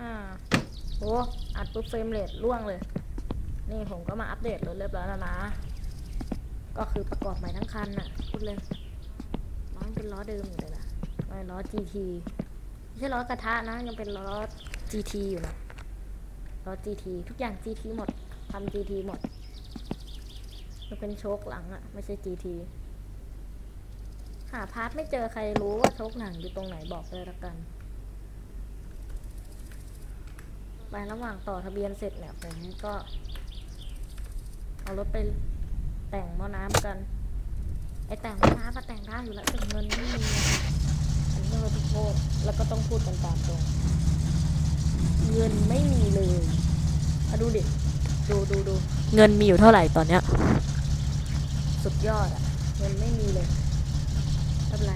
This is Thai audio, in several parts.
อ่าโอ้อัดปุ๊บเฟรมเรทร่วงเลย นี่ผมก็มาอัปเดตรถเรียบร้อยแล้วนะ ก็คือประกอบใหม่ทั้งคันน่ะพูดเลยล้อเป็นล้อเดิมอยู่เลยนะไม่ล้อ GT ไม่ใช่ล้อกระทะนะ ยังเป็นล้อ GT อยู่นะล้อ GT ทุกอย่าง GT หมด ทำ GT หมด มันเป็นโชคหลังอะไม่ใช่ GT หาพาร์ทไม่เจอใครรู้ว่าโชคหลังอยู่ตรงไหนบอกเลยละกัน ไประหว่างต่อทะเบียนเสร็จเนี่ยผมก็ เอารถไปแต่งหม้อน้ำกัน ไอแต่งหม้อน้ำมาแต่งได้อยู่แล้วแต่เงินไม่มีอะอันนี้เราทุกโทษแล้วก็ต้องพูดกันตามตรง เงินไม่มีเลยมาดูดิ ดูดูดูเงินมีอยู่เท่าไหร่ตอนเนี้ย สุดยอดอะเงินไม่มีเลยไม่เป็นไร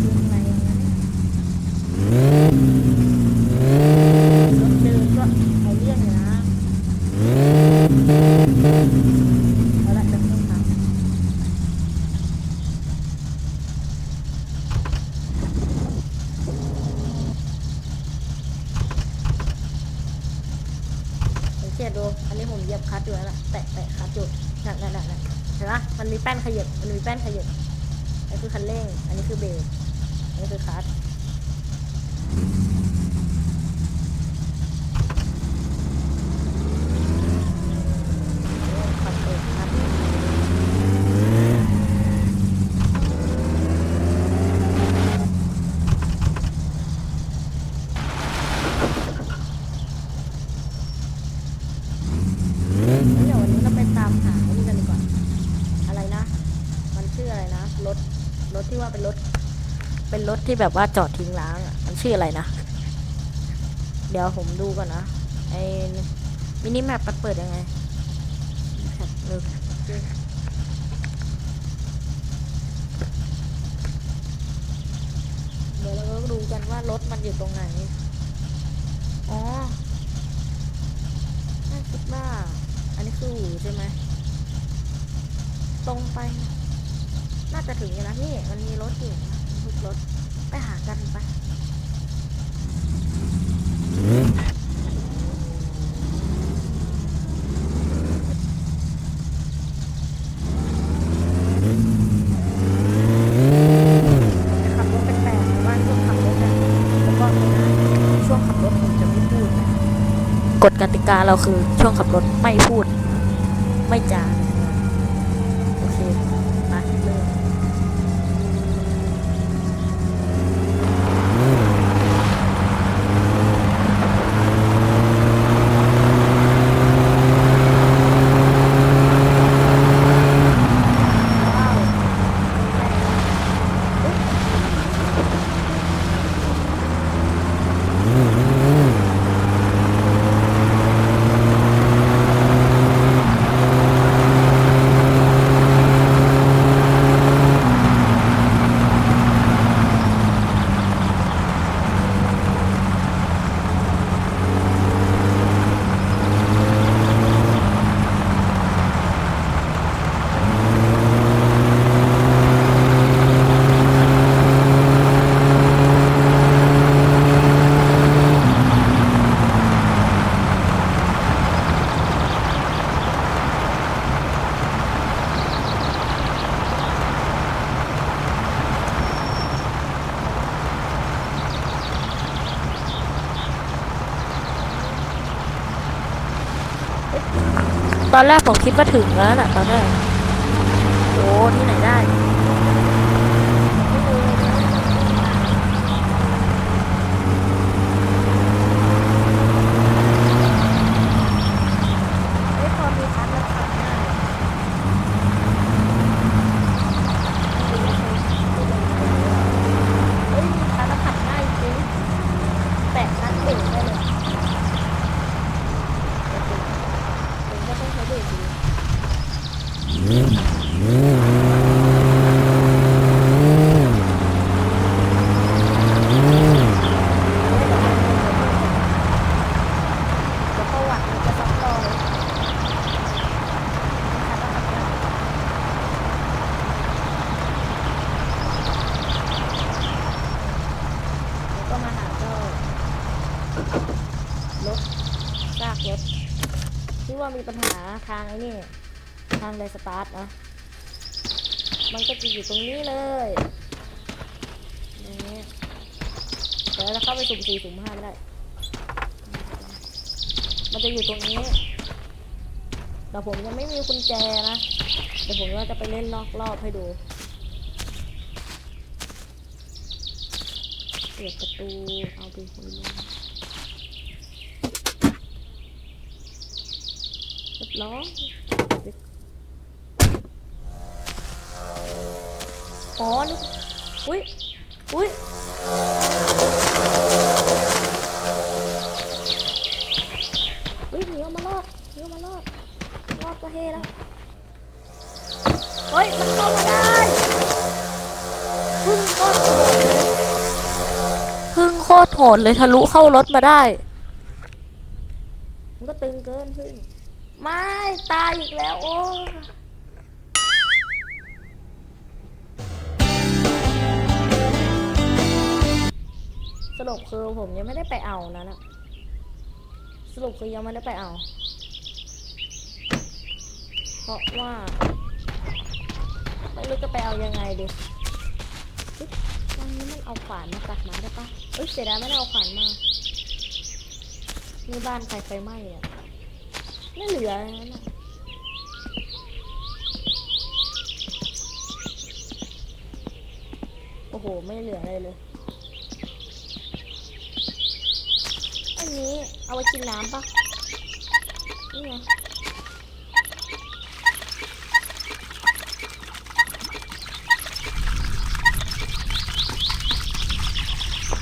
คืนอะไรอย่างนั้นรถเดินก็เอาเรื่องอยู่นะเอาละจะต้องทำสังเกตดู อันนี้ผมเหยียบคลัตช์อยู่แล้วล่ะแตะแตะคลัตช์อยู่นั่นนั่นนั่นนั่นเห็นปะมันมีแป้นขยับ มันมีแป้นขยับอันนี้คือคันเร่ง อันนี้คือเบรกอันนี้คือคลัตช์ ขับเองครับงั้นเดี๋ยววันนี้เราไปตามหาอันนี้กันดีกว่า อะไรนะ มันชื่ออะไรนะ รถ รถที่ว่าเป็นรถ เป็นรถ ที่แบบว่าจอดทิ้งร้างอะมันชื่ออะไรนะ เดี๋ยวผมดูก่อนนะไอ้มินิแมปมันเปิดยังไงแท็บเลยเดี๋ยวเราก็ดูกันว่ารถมันอยู่ตรงไหน อ๋อน่าคิดว่าอันนี้คืออู่ใช่ไหม ตรงไป น่าจะถึงอยู่นะนี่ มันมีรถอยู่นะทุกรถ ไปหากันไปขับรถแปลกๆแต่ว่าช่วงขับรถเนี่ยผมบอกเลยนะช่วงขับรถผมจะไม่พูดนะกฎกติกาเราคือช่วงขับรถไม่พูด ไม่จาโอเคมาเริ่มว้าว ตอนแรกผมคิดว่าถึงแล้วนะตอนแรกโอ้ที่ไหนได้เฮ้ยพอมีคัทแล้วขับง่ายเฮ้ยมีคัทแล้วขับง่ายจริงแตะคัทเบรกได้เลยอะผมก็ต้องใช้เบรกอยู่ ก็มาหาเจ้ารถซาก รถที่ว่ามีปัญหาทางไอ้นี่ทางไดสตาร์ทนะมันก็จะอยู่ตรงนี้เลยนี้เดี๋ยวเราเข้าไปสุ่มสี่สุ่มห้าไม่ได้ มันจะอยู่ตรงนี้ แต่ผมยังไม่มีกุญแจนะเดี๋ยวผมว่าจะไปเล่นนอกรอบให้ดูเปิดประตูเอาไปคุยเลย ร้อยอ๋อนี่อุ้ยอุ้ยอุ้ยหนีออกมารอดหนีออกมารอดรอดก็เฮแล้วเฮ้ย มันเข้ามาได้พึ่งโคตรโหดเลยพึ่งโคตรโหดเลยทะลุเข้ารถมาได้ มันก็ตึงเกินพึ่ง ไม่ตายอีกแล้วโอ้สรุปคือผมยังไม่ได้ไปเอานะนอะสรุปคือยังไม่ได้ไปเอา เพราะว่า ไม่รู้จะไปเอายังไงดิเฮ้ยวันนี้มันเอาขวานมาตัดมาได้ปะเอ้ยเสียดายไม่ได้เอาขวานมา นี่บ้านใครไฟไหม้อะ ไม่เหลืออะไรแล้วนะโอ้โห ไม่เหลืออะไรเลย อันนี้เอาไว้กินน้ำปะนี่ไง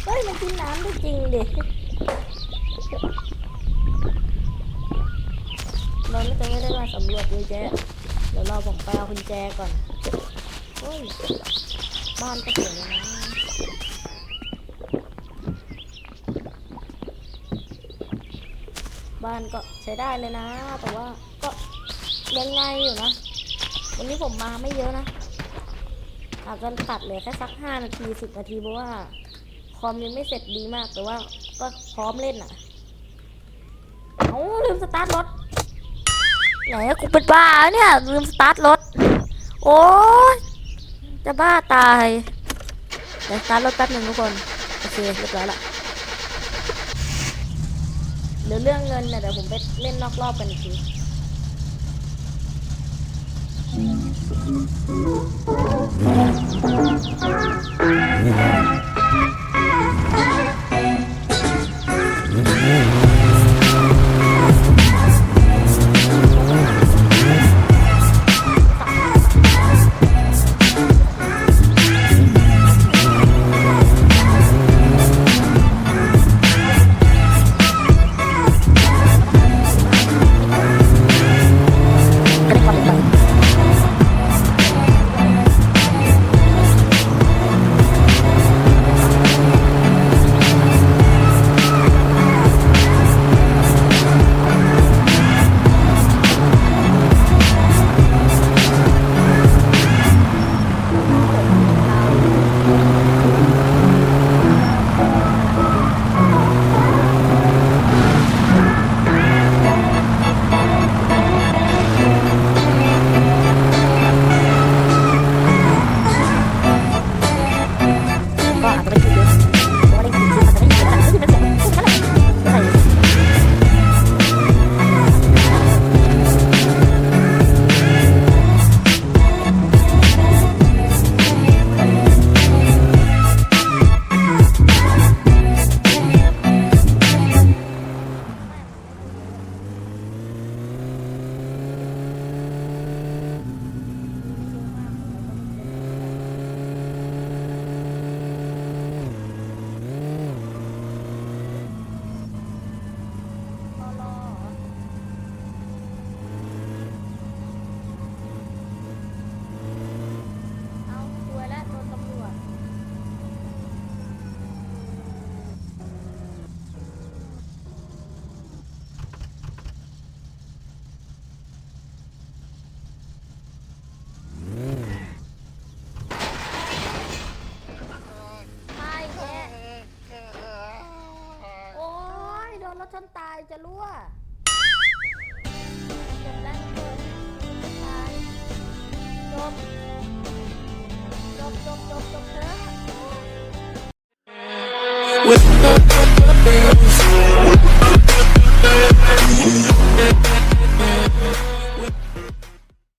เฮ้ย มันกินน้ำได้จริงดิ เรา ไม่จะไม่ได้มาสำรวจเลยแจ๊เดี๋ยวเราผมไปเอากุญแจก่อนเฮ้ยบ้านก็สวยแล้วนะบ้านก็ใช้ได้เลยนะ แต่ว่าก็ยังไงอยู่นะ วันนี้ผมมาไม่เยอะนะอาจจะตัดเหลือแค่สักห้านาทีสิบนาทีเพราะว่าคอมยังไม่เสร็จดีมากแต่ว่าก็พร้อมเล่นอะ เอาลืมสตาร์ทรถ ไหนกูเป็นบ้าเนี่ยลืมสตาร์ทรถ โอ้จะบ้าตายเดี๋ยวสตาร์ทรถแป๊บหนึ่งทุกคน โอเคเรียบร้อยละเดี๋ยวเรื่องเงินเนี่ยเดี๋ยวผมไปเล่นนอกรอบกันอีกทีไป มตายจะรั่วจบแล้วจบตายจบจบจบจบจบเถอะ with